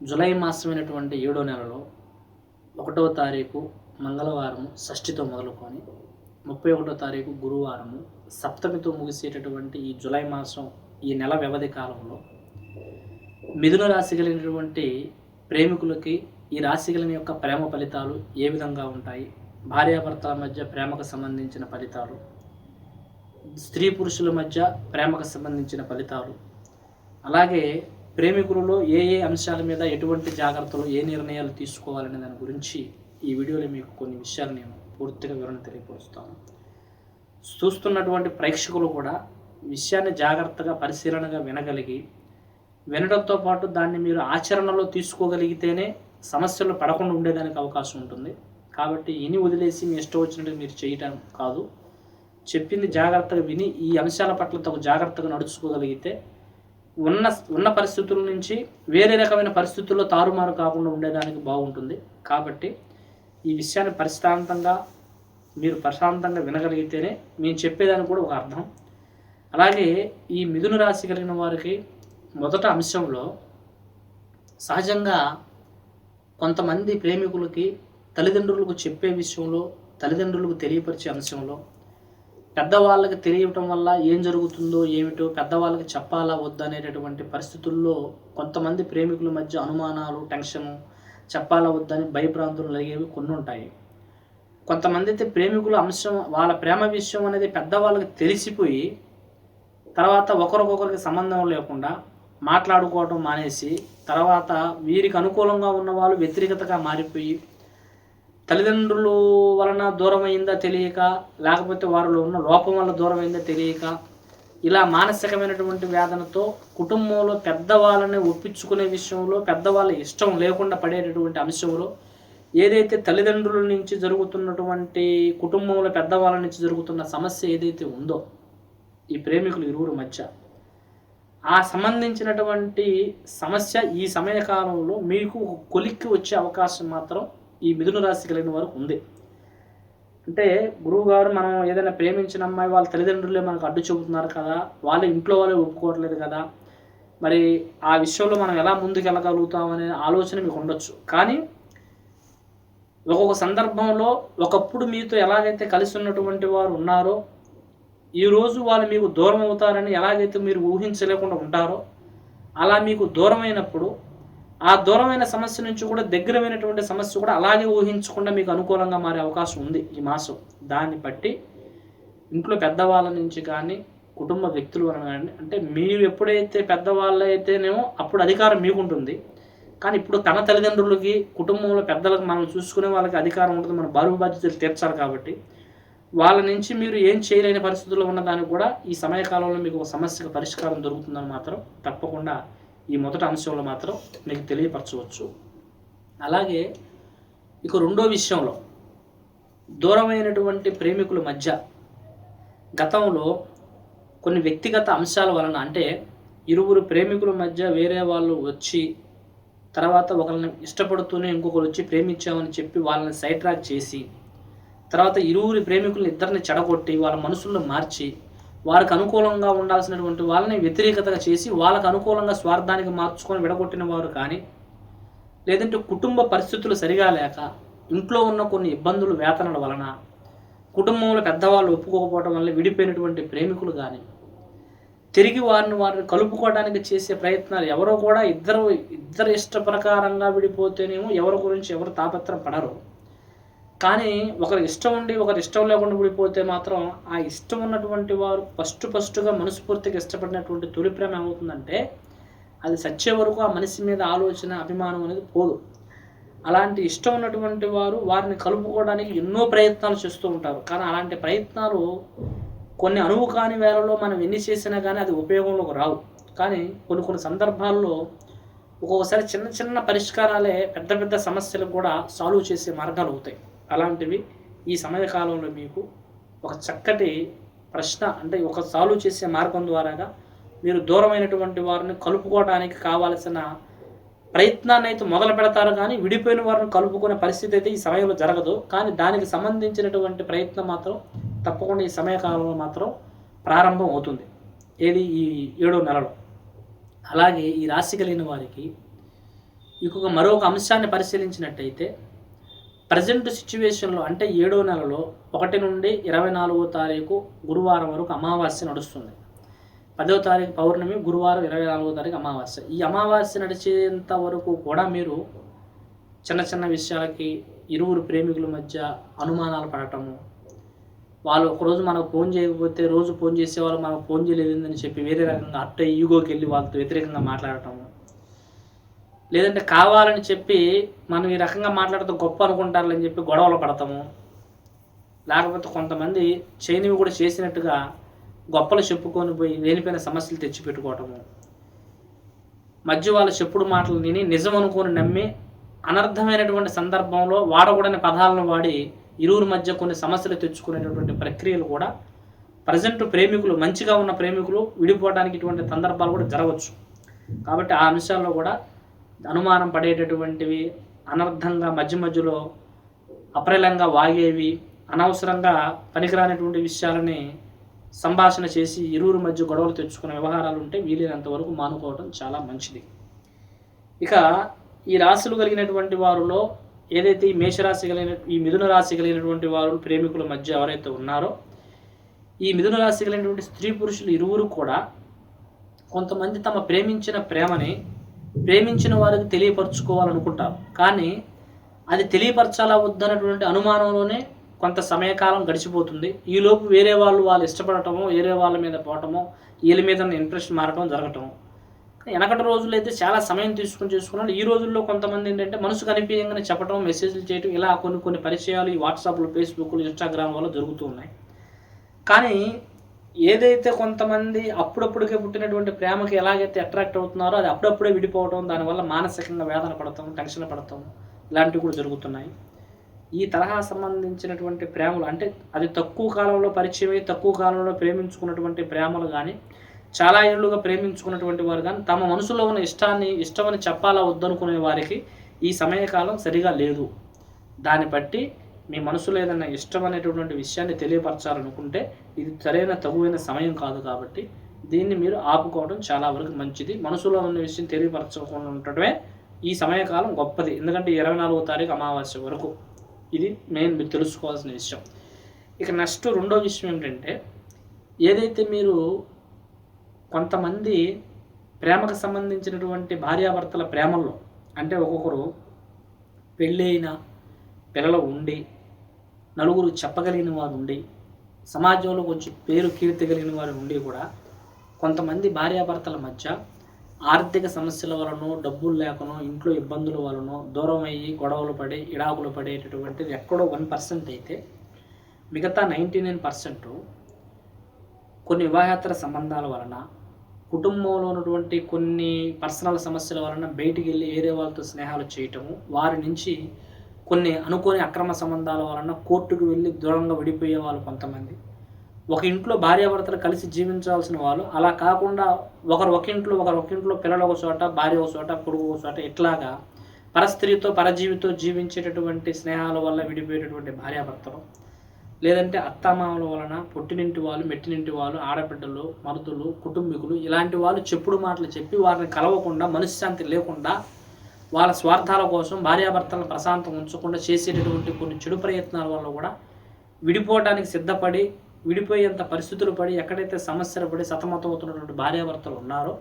July మాసమైనటువంటి ఏడో నెలలో ఒకటో తారీఖు మంగళవారం షష్ఠితో మొదలుకొని ముప్పై ఒకటో తారీఖు గురువారము సప్తమితో ముగిసేటటువంటి ఈ జూలై మాసం ఈ నెల వ్యవధి కాలంలో మిథున రాశి కలిగినటువంటి ప్రేమికులకి ఈ రాశి కలిగిన యొక్క ప్రేమ ఫలితాలు ఏ విధంగా ఉంటాయి? భార్యాభర్తల మధ్య ప్రేమకు సంబంధించిన ఫలితాలు స్త్రీ పురుషుల మధ్య ప్రేమకు సంబంధించిన ఫలితాలు అలాగే ప్రేమికులలో ఏ ఏ అంశాల మీద ఎటువంటి జాగ్రత్తలు ఏ నిర్ణయాలు తీసుకోవాలనే దాని గురించి ఈ వీడియోలో మీకు కొన్ని విషయాలు నేను పూర్తిగా వివరణ తెలియపరుస్తాను. చూస్తున్నటువంటి ప్రేక్షకులు కూడా విషయాన్ని జాగ్రత్తగా పరిశీలనగా వినగలిగి వినడంతో పాటు దాన్ని మీరు ఆచరణలో తీసుకోగలిగితేనే సమస్యలు పడకుండా ఉండేదానికి అవకాశం ఉంటుంది. కాబట్టి ఇని వదిలేసి మీ ఇష్టం వచ్చినట్టు మీరు చేయటం కాదు. చెప్పింది జాగ్రత్తగా విని ఈ అంశాల పట్ల తగు జాగ్రత్తగా నడుచుకోగలిగితే ఉన్న ఉన్న పరిస్థితుల నుంచి వేరే రకమైన పరిస్థితుల్లో తారుమారు కాకుండా ఉండేదానికి బాగుంటుంది. కాబట్టి ఈ విషయాన్ని ప్రశాంతంగా మీరు ప్రశాంతంగా వినగలిగితేనే మేము చెప్పేదానికి కూడా ఒక అర్థం. అలాగే ఈ మిథున రాశి కలిగిన వారికి మొదట అంశంలో సహజంగా కొంతమంది ప్రేమికులకి తల్లిదండ్రులకు చెప్పే విషయంలో తల్లిదండ్రులకు తెలియపరిచే అంశంలో పెద్దవాళ్ళకి తెలియటం వల్ల ఏం జరుగుతుందో ఏమిటో పెద్దవాళ్ళకి చెప్పాలా వద్దనేటటువంటి పరిస్థితుల్లో కొంతమంది ప్రేమికుల మధ్య అనుమానాలు టెన్షను చెప్పాలా వద్దని భయభ్రాంతులు కలిగేవి కొన్ని ఉంటాయి. కొంతమంది అయితే ప్రేమికుల అంశం వాళ్ళ ప్రేమ విషయం అనేది పెద్దవాళ్ళకి తెలిసిపోయి తర్వాత ఒకరికొకరికి సంబంధం లేకుండా మాట్లాడుకోవడం మానేసి తర్వాత వీరికి అనుకూలంగా ఉన్న వాళ్ళు వ్యతిరేకతగా మారిపోయి తల్లిదండ్రులు వలన దూరమైందా తెలియక లేకపోతే వారిలో ఉన్న లోపం వల్ల దూరమైందా తెలియక ఇలా మానసికమైనటువంటి వేదనతో కుటుంబంలో పెద్దవాళ్ళని ఒప్పించుకునే విషయంలో పెద్దవాళ్ళ ఇష్టం లేకుండా పడేటటువంటి అంశంలో ఏదైతే తల్లిదండ్రుల నుంచి జరుగుతున్నటువంటి కుటుంబంలో పెద్దవాళ్ళ నుంచి జరుగుతున్న సమస్య ఏదైతే ఉందో ఈ ప్రేమికులు ఇరువురు మధ్య ఆ సంబంధించినటువంటి సమస్య ఈ సమయకాలంలో మీకు కొలిక్కి వచ్చే అవకాశం మాత్రం ఈ మిథున రాశి కలిగిన వారికి ఉంది. అంటే గురువు గారు మనం ఏదైనా ప్రేమించిన అమ్మాయి వాళ్ళ తల్లిదండ్రులే మనకు అడ్డు చూపుతున్నారు కదా వాళ్ళ ఇంట్లో వాళ్ళే ఒప్పుకోవట్లేదు కదా మరి ఆ విషయంలో మనం ఎలా ముందుకు వెళ్ళగలుగుతాం అనే ఆలోచన మీకు ఉండొచ్చు. కానీ ఒక్కొక్క సందర్భంలో ఒకప్పుడు మీతో ఎలాగైతే కలిసి ఉన్నటువంటి వారు ఉన్నారో ఈరోజు వాళ్ళు మీకు దూరం అవుతారని ఎలాగైతే మీరు ఊహించలేకుండా ఉంటారో అలా మీకు దూరమైనప్పుడు ఆ దూరమైన సమస్య నుంచి కూడా దగ్గరమైనటువంటి సమస్య కూడా అలాగే ఊహించకుండా మీకు అనుకూలంగా మారే అవకాశం ఉంది ఈ మాసం. దాన్ని బట్టి ఇంట్లో పెద్దవాళ్ళ నుంచి కానీ కుటుంబ వ్యక్తులు కానీ అంటే మీరు ఎప్పుడైతే పెద్దవాళ్ళు అయితేనేమో అప్పుడు అధికారం మీకుంటుంది. కానీ ఇప్పుడు తన తల్లిదండ్రులకి కుటుంబంలో పెద్దలకు మనం చూసుకునే వాళ్ళకి అధికారం ఉంటుంది. మన బరువు బాధ్యతలు తీర్చాలి కాబట్టి. వాళ్ళ నుంచి మీరు ఏం చేయలేని పరిస్థితుల్లో ఉన్న దానికి కూడా ఈ సమయకాలంలో మీకు ఒక సమస్యకు పరిష్కారం దొరుకుతుందని మాత్రం తప్పకుండా ఈ మొదటి అంశంలో మాత్రం మీకు తెలియపరచవచ్చు. అలాగే ఇక రెండో విషయంలో దూరమైనటువంటి ప్రేమికుల మధ్య గతంలో కొన్ని వ్యక్తిగత అంశాల వలన అంటే ఇరువురు ప్రేమికుల మధ్య వేరే వాళ్ళు వచ్చి తర్వాత ఒకరిని ఇష్టపడుతూనే ఇంకొకరు వచ్చి ప్రేమించామని చెప్పి వాళ్ళని సైట్రాక్ చేసి తర్వాత ఇరువురి ప్రేమికులను ఇద్దరిని చెడగొట్టి వాళ్ళ మనసుల్లో మార్చి వారికి అనుకూలంగా ఉండాల్సినటువంటి వాళ్ళని వ్యతిరేకతగా చేసి వాళ్ళకు అనుకూలంగా స్వార్థానికి మార్చుకొని విడగొట్టిన వారు కానీ లేదంటే కుటుంబ పరిస్థితులు సరిగా లేక ఇంట్లో ఉన్న కొన్ని ఇబ్బందులు వేతనల వలన కుటుంబంలో పెద్దవాళ్ళు ఒప్పుకోకపోవడం వల్ల విడిపోయినటువంటి ప్రేమికులు కానీ తిరిగి వారిని వారిని కలుపుకోవడానికి చేసే ప్రయత్నాలు ఎవరో కూడా ఇద్దరు ఇద్దరు ఇష్ట ప్రకారంగా విడిపోతేనేమో ఎవరి గురించి ఎవరు తాపత్రం పడరు కానీ ఒకరి ఇష్టం ఉండి ఒకరి ఇష్టం లేకుండా ఊడిపోతే మాత్రం ఆ ఇష్టం ఉన్నటువంటి వారు ఫస్ట్ ఫస్ట్గా మనస్ఫూర్తిగా ఇష్టపడినటువంటి తొలి ప్రేమ ఏమవుతుందంటే అది సచ్చే వరకు ఆ మనిషి మీద ఆలోచన అభిమానం అనేది పోదు. అలాంటి ఇష్టం ఉన్నటువంటి వారు వారిని కలుపుకోవడానికి ఎన్నో ప్రయత్నాలు చేస్తూ ఉంటారు. కానీ అలాంటి ప్రయత్నాలు కొన్ని అనువు కాని వేళలో మనం ఎన్ని చేసినా కానీ అది ఉపయోగంలోకి రావు. కానీ కొన్ని కొన్ని సందర్భాల్లో ఒక్కొక్కసారి చిన్న చిన్న పరిష్కారాలే పెద్ద పెద్ద సమస్యలకు కూడా సాల్వ్ చేసే మార్గాలు అవుతాయి. అలాంటివి ఈ సమయకాలంలో మీకు ఒక చక్కటి ప్రశ్న అంటే ఒక సాల్వ్ చేసే మార్గం ద్వారాగా మీరు దూరమైనటువంటి వారిని కలుపుకోవడానికి కావాల్సిన ప్రయత్నాన్ని అయితే మొదలు పెడతారు కానీ విడిపోయిన వారిని కలుపుకునే పరిస్థితి అయితే ఈ సమయంలో జరగదు. కానీ దానికి సంబంధించినటువంటి ప్రయత్నం మాత్రం తప్పకుండా ఈ సమయకాలంలో మాత్రం ప్రారంభం అవుతుంది. ఏది? ఈ ఏడో నెలలో. అలాగే ఈ రాశి కలిగిన వారికి ఇంకొక మరొక అంశాన్ని పరిశీలించినట్టయితే ప్రజెంట్ సిచ్యువేషన్లో అంటే ఏడో నెలలో ఒకటి నుండి ఇరవై నాలుగో తారీఖు గురువారం వరకు అమావాస్య నడుస్తుంది. పదో తారీఖు పౌర్ణమి గురువారం ఇరవై నాలుగో తారీఖు అమావాస్య. ఈ అమావాస్య నడిచేంత వరకు కూడా మీరు చిన్న చిన్న విషయాలకి ఇరువురు ప్రేమికుల మధ్య అనుమానాలు పడటము వాళ్ళు ఒకరోజు మనకు ఫోన్ చేయకపోతే రోజు ఫోన్ చేసే వాళ్ళు మనకు ఫోన్ చేయలేదని చెప్పి వేరే రకంగా అట్ట ఈగోకి వెళ్ళి వాళ్ళతో వ్యతిరేకంగా మాట్లాడటము లేదంటే కావాలని చెప్పి మనం ఈ రకంగా మాట్లాడితే గొప్ప అనుకుంటారని చెప్పి గొడవలు పడతాము. లేకపోతే కొంతమంది చేయనివి కూడా చేసినట్టుగా గొప్పలు చెప్పుకొని పోయి లేనిపోయిన సమస్యలు తెచ్చిపెట్టుకోవటము. మధ్య వాళ్ళ చెప్పుడు మాటలు విని నిజం అనుకొని నమ్మి అనర్థమైనటువంటి సందర్భంలో వాడకూడని పదాలను వాడి ఇరువురి మధ్య కొన్ని సమస్యలు తెచ్చుకునేటటువంటి ప్రక్రియలు కూడా ప్రజెంట్ ప్రేమికులు మంచిగా ఉన్న ప్రేమికులు విడిపోవడానికి ఇటువంటి సందర్భాలు కూడా జరగవచ్చు. కాబట్టి ఆ అంశాల్లో కూడా అనుమానం పడేటటువంటివి అనర్థంగా మధ్య మధ్యలో అప్రలంగా వాగేవి అనవసరంగా పనికిరానటువంటి విషయాలని సంభాషణ చేసి ఇరువురు మధ్య గొడవలు తెచ్చుకునే వ్యవహారాలు ఉంటే వీలైనంత వరకు మానుకోవడం చాలా మంచిది. ఇక ఈ రాశులు కలిగినటువంటి వారిలో ఏదైతే ఈ మేషరాశి కలిగిన ఈ మిథున రాశి కలిగినటువంటి వారు ప్రేమికుల మధ్య ఎవరైతే ఉన్నారో ఈ మిథున రాశి కలిగినటువంటి స్త్రీ పురుషులు ఇరువురు కూడా కొంతమంది తమ ప్రేమించిన ప్రేమని ప్రేమించిన వారికి తెలియపరచుకోవాలనుకుంటారు కానీ అది తెలియపరచాలా వద్దన్నటువంటి అనుమానంలోనే కొంత సమయకాలం గడిచిపోతుంది. ఈలోపు వేరే వాళ్ళు వాళ్ళు ఇష్టపడటమో వేరే వాళ్ళ మీద పోవటమో వీళ్ళ మీద ఇంట్రెస్ట్ మారటం జరగటం వెనకటి రోజుల్లో అయితే చాలా సమయం తీసుకుని చేసుకున్నాను. ఈ రోజుల్లో కొంతమంది ఏంటంటే మనసు కనిపించగానే చెప్పడం మెసేజ్లు చేయటం ఇలా కొన్ని కొన్ని పరిచయాలు ఈ వాట్సాప్లు ఫేస్బుక్లు ఇన్స్టాగ్రామ్ వల్ల జరుగుతూ ఉన్నాయి. కానీ ఏదైతే కొంతమంది అప్పుడప్పుడుకే పుట్టినటువంటి ప్రేమకి ఎలాగైతే అట్రాక్ట్ అవుతున్నారో అది అప్పుడప్పుడే విడిపోవడం దానివల్ల మానసికంగా వేదన పడతాం టెన్షన్ పడతాం ఇలాంటివి కూడా జరుగుతున్నాయి. ఈ తరహా సంబంధించినటువంటి ప్రేమలు అంటే అది తక్కువ కాలంలో పరిచయమై తక్కువ కాలంలో ప్రేమించుకున్నటువంటి ప్రేమలు కానీ చాలా ఏళ్ళుగా ప్రేమించుకున్నటువంటి వారు కానీ తమ మనసులో ఉన్న ఇష్టాన్ని ఇష్టమని చెప్పాలా వద్దనుకునే వారికి ఈ సమయకాలం సరిగా లేదు. దాన్ని బట్టి మీ మనసులో ఏదైనా ఇష్టం అనేటటువంటి విషయాన్ని తెలియపరచాలనుకుంటే ఇది సరైన తగువైన సమయం కాదు కాబట్టి దీన్ని మీరు ఆపుకోవడం చాలా వరకు మంచిది. మనసులో ఉన్న విషయం తెలియపరచకుండా ఉండటమే ఈ సమయకాలం గొప్పది. ఎందుకంటే ఇరవై నాలుగో తారీఖు అమావాస్య వరకు ఇది మెయిన్ మీరు తెలుసుకోవాల్సిన విషయం. ఇక నెక్స్ట్ రెండో విషయం ఏంటంటే ఏదైతే మీరు కొంతమంది ప్రేమకు సంబంధించినటువంటి భార్యాభర్తల ప్రేమల్లో అంటే ఒక్కొక్కరు పెళ్ళైన పిల్లలు ఉండి నలుగురు చెప్పగలిగిన వారు ఉండి సమాజంలో కొంచెం పేరు కీర్తి కలిగిన వారు ఉండి కూడా కొంతమంది భార్యాభర్తల మధ్య ఆర్థిక సమస్యల వలన డబ్బులు లేకనో ఇంట్లో ఇబ్బందుల వలన దూరం అయ్యి గొడవలు పడి ఇడాకులు పడేటటువంటిది ఎక్కడో వన్ పర్సెంట్ అయితే మిగతా నైంటీ నైన్ పర్సెంట్ కొన్ని వివాహేతర సంబంధాల వలన కుటుంబంలో ఉన్నటువంటి కొన్ని పర్సనల్ సమస్యల వలన బయటికి వెళ్ళి వేరే వాళ్ళతో స్నేహాలు చేయటము వారి నుంచి కొన్ని అనుకోని అక్రమ సంబంధాల వలన కోర్టుకు వెళ్ళి దూరంగా విడిపోయే వాళ్ళు కొంతమంది. ఒక ఇంట్లో భార్యాభర్తలు కలిసి జీవించాల్సిన వాళ్ళు. అలా కాకుండా ఒకరు ఒక ఇంట్లో ఒకరు ఒక ఇంట్లో పిల్లలు ఒక చోట భార్య ఒక చోట కొడుకు ఒక చోట ఇట్లాగా పరస్త్రీతో పరజీవితో జీవించేటటువంటి స్నేహాల వల్ల విడిపోయేటటువంటి భార్యాభర్తలు. లేదంటే అత్తామామల వలన పుట్టినింటి వాళ్ళు మెట్టినింటి వాళ్ళు ఆడబిడ్డలు మరుదులు కుటుంబీకులు ఇలాంటి వాళ్ళు చెప్పుడు మాటలు చెప్పి వారిని కలవకుండా మనశ్శాంతి లేకుండా వాళ్ళ స్వార్థాల కోసం భార్యాభర్తలను ప్రశాంతం ఉంచకుండా చేసేటటువంటి కొన్ని చెడు ప్రయత్నాల వల్ల కూడా విడిపోవడానికి సిద్ధపడి విడిపోయేంత పరిస్థితులు పడి ఎక్కడైతే సమస్యలు పడి సతమతమవుతున్నటువంటి భార్యాభర్తలు ఉన్నారో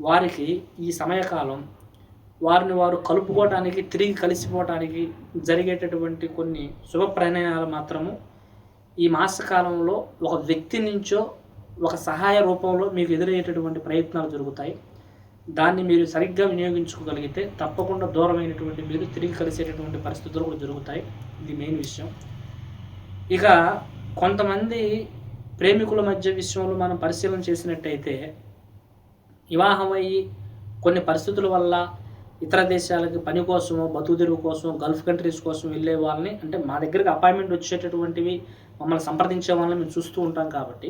వారికి ఈ సమయకాలం వారిని వారు కలుపుకోవటానికి తిరిగి కలిసిపోవటానికి జరిగేటటువంటి కొన్ని శుభ ప్రణయాలు మాత్రము ఈ మాసకాలంలో ఒక వ్యక్తి నుంచో ఒక సహాయ రూపంలో మీకు ఎదురయ్యేటటువంటి ప్రయత్నాలు జరుగుతాయి. దాన్ని మీరు సరిగ్గా వినియోగించుకోగలిగితే తప్పకుండా దూరమైనటువంటి మీరు తిరిగి కలిసేటటువంటి పరిస్థితులు కూడా జరుగుతాయి. ఇది మెయిన్ విషయం. ఇక కొంతమంది ప్రేమికుల మధ్య విషయంలో మనం పరిశీలన చేసినట్టయితే వివాహమయ్యి కొన్ని పరిస్థితుల వల్ల ఇతర దేశాలకి పని కోసమో బతుకు తెరువు కోసం గల్ఫ్ కంట్రీస్ కోసం వెళ్ళే వాళ్ళని అంటే మా దగ్గరికి అపాయింట్మెంట్ వచ్చేటటువంటివి మమ్మల్ని సంప్రదించే వాళ్ళని మేము చూస్తూ ఉంటాం కాబట్టి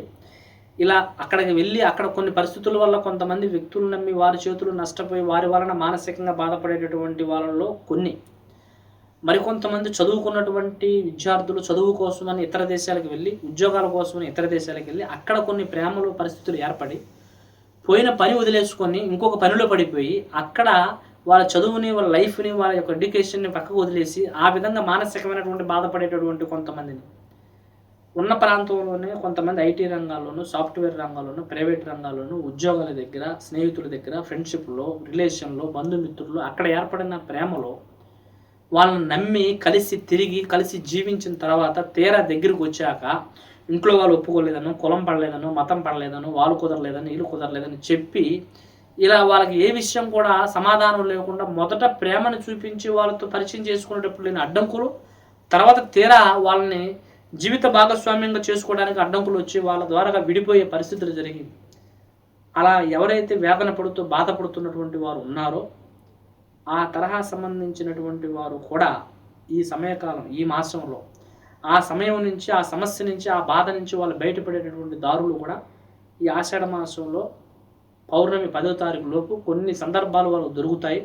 ఇలా అక్కడికి వెళ్ళి అక్కడ కొన్ని పరిస్థితుల వల్ల కొంతమంది వ్యక్తులు నమ్మి వారి చేతులు నష్టపోయి వారి వలన మానసికంగా బాధపడేటటువంటి వాళ్ళలో కొన్ని. మరికొంతమంది చదువుకున్నటువంటి విద్యార్థులు చదువు కోసమని ఇతర దేశాలకు వెళ్ళి ఉద్యోగాల కోసమని ఇతర దేశాలకు వెళ్ళి అక్కడ కొన్ని ప్రేమలు పరిస్థితులు ఏర్పడి పోయిన పని వదిలేసుకొని ఇంకొక పనిలో పడిపోయి అక్కడ వాళ్ళ చదువుని వాళ్ళ లైఫ్ని వాళ్ళ యొక్క ఎడ్యుకేషన్ని పక్కకు వదిలేసి ఆ విధంగా మానసికమైనటువంటి బాధపడేటటువంటి కొంతమందిని. ఉన్న ప్రాంతంలోనే కొంతమంది ఐటీ రంగాల్లోనూ సాఫ్ట్వేర్ రంగాల్లోనూ ప్రైవేట్ రంగాల్లోనూ ఉద్యోగాల దగ్గర స్నేహితుల దగ్గర ఫ్రెండ్షిప్లో రిలేషన్లో బంధుమిత్రులు అక్కడ ఏర్పడిన ప్రేమలో వాళ్ళని నమ్మి కలిసి తిరిగి కలిసి జీవించిన తర్వాత తీరా దగ్గరికి వచ్చాక ఇంట్లో వాళ్ళు ఒప్పుకోలేదను కులం పడలేదను మతం పడలేదను వాళ్ళు కుదరలేదని వీళ్ళు కుదరలేదని చెప్పి ఇలా వాళ్ళకి ఏ విషయం కూడా సమాధానం లేకుండా మొదట ప్రేమను చూపించి వాళ్ళతో పరిచయం చేసుకునేటప్పుడు లేని అడ్డంకులు తర్వాత తీరా వాళ్ళని జీవిత భాగస్వామ్యంగా చేసుకోవడానికి అడ్డంకులు వచ్చి వాళ్ళ ద్వారా విడిపోయే పరిస్థితులు జరిగింది అలా ఎవరైతే వేదన పడుతూ బాధపడుతున్నటువంటి వారు ఉన్నారో ఆ తరహా సంబంధించినటువంటి వారు కూడా ఈ సమయకాలం ఈ మాసంలో ఆ సమయం నుంచి ఆ సమస్య నుంచి ఆ బాధ నుంచి వాళ్ళు బయటపడేటటువంటి దారులు కూడా ఈ ఆషాఢ మాసంలో పౌర్ణమి పదో తారీఖు లోపు కొన్ని సందర్భాలు వాళ్ళు దొరుకుతాయి.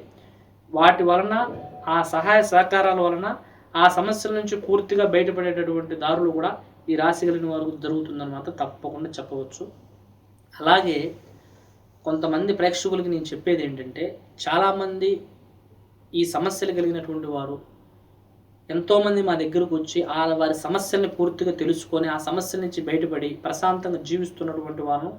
వాటి వలన ఆ సహాయ సహకారాల వలన ఆ సమస్యల నుంచి పూర్తిగా బయటపడేటటువంటి దారులు కూడా ఈ రాశి కలిగిన వారికి జరుగుతుందని మాత్రం తప్పకుండా చెప్పవచ్చు. అలాగే కొంతమంది ప్రేక్షకులకి నేను చెప్పేది ఏంటంటే చాలామంది ఈ సమస్యలు కలిగినటువంటి వారు ఎంతోమంది మా దగ్గరకు వచ్చి ఆ వారి సమస్యల్ని పూర్తిగా తెలుసుకొని ఆ సమస్యల నుంచి బయటపడి ప్రశాంతంగా జీవిస్తున్నటువంటి వారు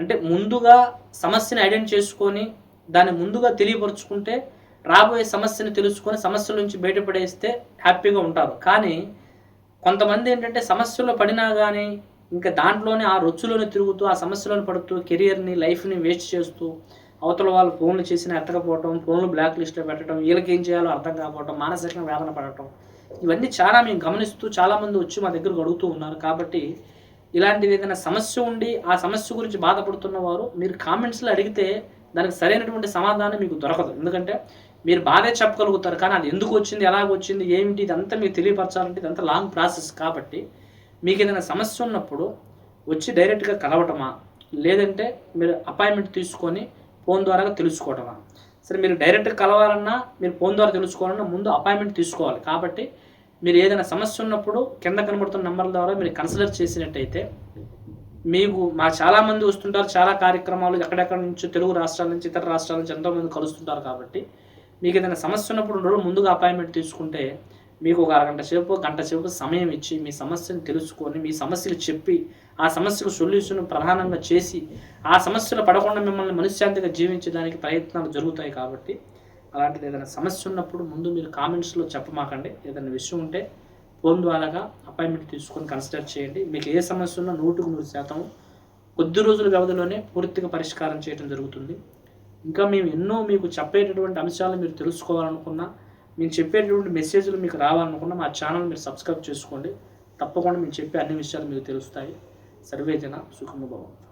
అంటే ముందుగా సమస్యని ఐడెంట్ చేసుకొని దాన్ని ముందుగా తెలియపరుచుకుంటే రాబోయే సమస్యను తెలుసుకొని సమస్యల నుంచి బయటపడేస్తే హ్యాపీగా ఉంటారు. కానీ కొంతమంది ఏంటంటే సమస్యలో పడినా కానీ ఇంకా దాంట్లోనే ఆ రొచ్చులోనే తిరుగుతూ ఆ సమస్యలను పడుతూ కెరియర్ని లైఫ్ని వేస్ట్ చేస్తూ అవతల వాళ్ళు ఫోన్లు చేసిన ఎత్తకపోవటం ఫోన్లు బ్లాక్ లిస్ట్లో పెట్టడం వీళ్ళకి ఏం చేయాలో అర్థం కాకపోవటం మానసికంగా వేదన పడటం ఇవన్నీ చాలా మేము గమనిస్తూ చాలామంది వచ్చి మా దగ్గరకు అడుగుతూ ఉన్నారు. కాబట్టి ఇలాంటిది ఏదైనా సమస్య ఉండి ఆ సమస్య గురించి బాధపడుతున్న వారు మీరు కామెంట్స్లో అడిగితే దానికి సరైనటువంటి సమాధానం మీకు దొరకదు. ఎందుకంటే మీరు బాగానే చెప్పగలుగుతారు కానీ అది ఎందుకు వచ్చింది ఎలాగ వచ్చింది ఏమిటి ఇదంతా మీకు తెలియపరచాలంటే ఇదంతా లాంగ్ ప్రాసెస్ కాబట్టి మీకు ఏదైనా సమస్య ఉన్నప్పుడు వచ్చి డైరెక్ట్గా కలవటమా? లేదంటే మీరు అపాయింట్మెంట్ తీసుకొని ఫోన్ ద్వారా తెలుసుకోవటమా? సరే మీరు డైరెక్ట్గా కలవాలన్నా మీరు ఫోన్ ద్వారా తెలుసుకోవాలన్నా ముందు అపాయింట్మెంట్ తీసుకోవాలి. కాబట్టి మీరు ఏదైనా సమస్య ఉన్నప్పుడు కింద కనబడుతున్న నెంబర్ల ద్వారా మీరు కన్సిడర్ చేసినట్టయితే మీకు మా చాలామంది వస్తుంటారు చాలా కార్యక్రమాలు ఎక్కడెక్కడ నుంచి తెలుగు రాష్ట్రాల నుంచి ఇతర రాష్ట్రాల నుంచి ఎంతోమంది కలుస్తుంటారు కాబట్టి మీకు ఏదైనా సమస్య ఉన్నప్పుడు రెండు రోజులు ముందుగా అపాయింట్మెంట్ తీసుకుంటే మీకు ఒక అరగంట సేపు గంట సేపు సమయం ఇచ్చి మీ సమస్యను తెలుసుకొని మీ సమస్యలు చెప్పి ఆ సమస్యకు సొల్యూషన్ ప్రధానంగా చేసి ఆ సమస్యలు పడకుండా మిమ్మల్ని మనశ్శాంతిగా జీవించడానికి ప్రయత్నాలు జరుగుతాయి కాబట్టి అలాంటిది ఏదైనా సమస్య ఉన్నప్పుడు ముందు మీరు కామెంట్స్లో చెప్పమాకండి. ఏదైనా విషయం ఉంటే ఫోన్ ద్వారాగా అపాయింట్మెంట్ తీసుకొని కన్సిడర్ చేయండి. మీకు ఏ సమస్య ఉన్నా నూటుకు నూరు శాతం కొద్ది రోజుల వ్యవధిలోనే పూర్తిగా పరిష్కారం చేయడం జరుగుతుంది. ఇంకా మేము ఎన్నో మీకు చెప్పేటటువంటి అంశాలు మీరు తెలుసుకోవాలనుకున్నా మేము చెప్పేటటువంటి మెసేజ్లు మీకు రావాలనుకున్నా మా ఛానల్ మీరు సబ్స్క్రైబ్ చేసుకోండి. తప్పకుండా మేము చెప్పే అన్ని విషయాలు మీకు తెలుస్తాయి. సర్వేజన సుఖముభవంతో